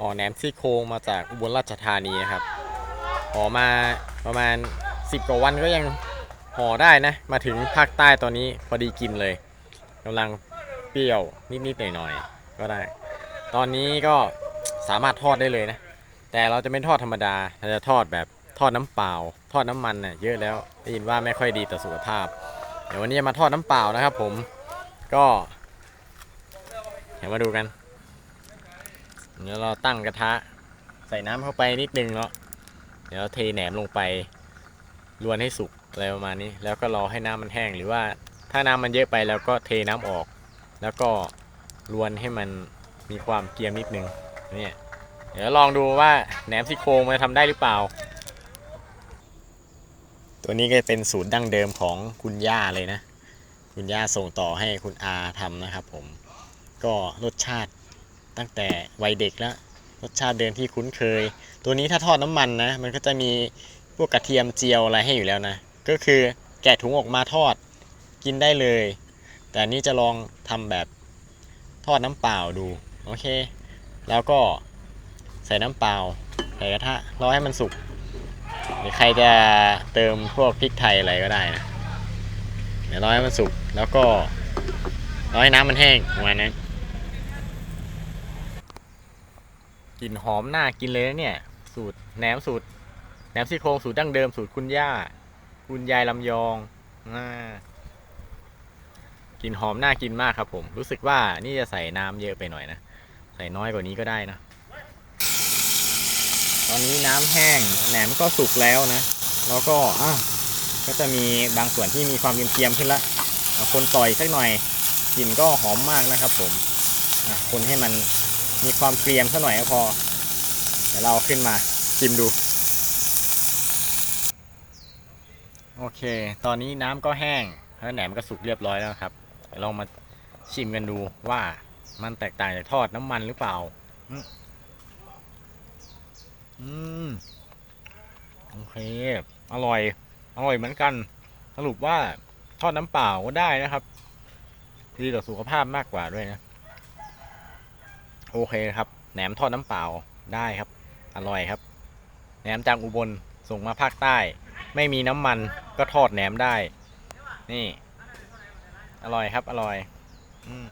ห่อแหนมซี่โครงมาจากอุบลราชธานีครับห่อมาประมาณ 10กว่าวันก็ยังห่อได้นะ มาถึงภาคใต้ตอนนี้พอดีกินเลยกำลังเปรี้ยวนิดๆหน่อยๆก็ได้ ตอนนี้ก็สามารถทอดได้เลยนะ แต่เราจะไม่ทอดธรรมดาเราจะทอดแบบทอดน้ำเปล่า ทอดน้ำมันน่ะเยอะแล้วได้ยินว่าไม่ค่อยดีต่อสุขภาพ เดี๋ยววันนี้จะมาทอดน้ำเปล่านะครับผมก็เดี๋ยวมาดูกัน เดี๋ยวเราตั้งกระทะ ใส่น้ำเข้าไปนิดนึงเนาะเดี๋ยวเทแหนมลงไปรวนให้สุกอะไรประมาณนี้ แล้วก็รอให้น้ำมันแห้งหรือว่าถ้าน้ำมันเยอะไปแล้วก็เทน้ำออก แล้วก็รวนให้มันมีความเกรียมนิดนึงเนี่ยเดี๋ยวลองดูว่าแหนมซี่โครงมันทำได้หรือเปล่า ตัวนี้ก็เป็นสูตรดั้งเดิมของคุณย่าเลยนะ คุณย่าส่งต่อให้คุณอาทำนะครับผม ก็รสชาติ ตั้งแต่วัยเด็กแล้วรสชาติเดิมที่คุ้นเคย ตัวนี้ถ้าทอดน้ำมันนะ มันก็จะมีพวกกระเทียมเจียวอะไรให้อยู่แล้วนะ ก็คือแกะถุงออกมาทอดกินได้เลย แต่นี้จะลองทำแบบทอดน้ำเปล่าดู โอเค แล้วก็ใส่น้ำเปล่าใส่กระทะรอให้มันสุกหรือใครจะเติมพวกพริกไทยอะไรก็ได้นะเดี๋ยวรอให้มันสุกแล้วก็รอให้น้ำมันแห้งประมาณนั้น กลิ่นหอมน่ากินเลยนะเนี่ย สูตรแหนมสูตรแหนมซี่โครงสูตรดั้งเดิมสูตรคุณย่า คุณยายลำยองอ่ากลิ่นหอมน่ากินมากครับผม รู้สึกว่านี่จะใส่น้ำเยอะไปหน่อยนะ ใส่น้อยกว่านี้ก็ได้นะ ตอนนี้น้ำแห้งแหนมก็สุกแล้วนะ แล้วก็อะก็จะมีบางส่วนที่มีความเกรียมๆขึ้นละคนต่อยสักหน่อยกลิ่นก็หอมมากนะครับผมอะคนให้มัน มีความเกรียมสักหน่อยก็พอ เดี๋ยวเราขึ้นมาชิมดู โอเค ตอนนี้น้ำก็แห้งแล้วแหนมก็สุกเรียบร้อยแล้วครับเดี๋ยวเรามาชิมกันดูว่ามันแตกต่างจากทอดน้ำมันหรือเปล่าอืมอืม โอเค อร่อย อร่อยเหมือนกัน สรุปว่าทอดน้ำเปล่าก็ได้นะครับ ดีต่อสุขภาพมากกว่าด้วยนะ โอเคครับแหนมทอดน้ำเปล่าได้ครับ อร่อยครับแหนมจากอุบลส่งมาภาคใต้ ไม่มีน้ำมันก็ทอดแหนมได้ นี่ อร่อยครับ อร่อย อืม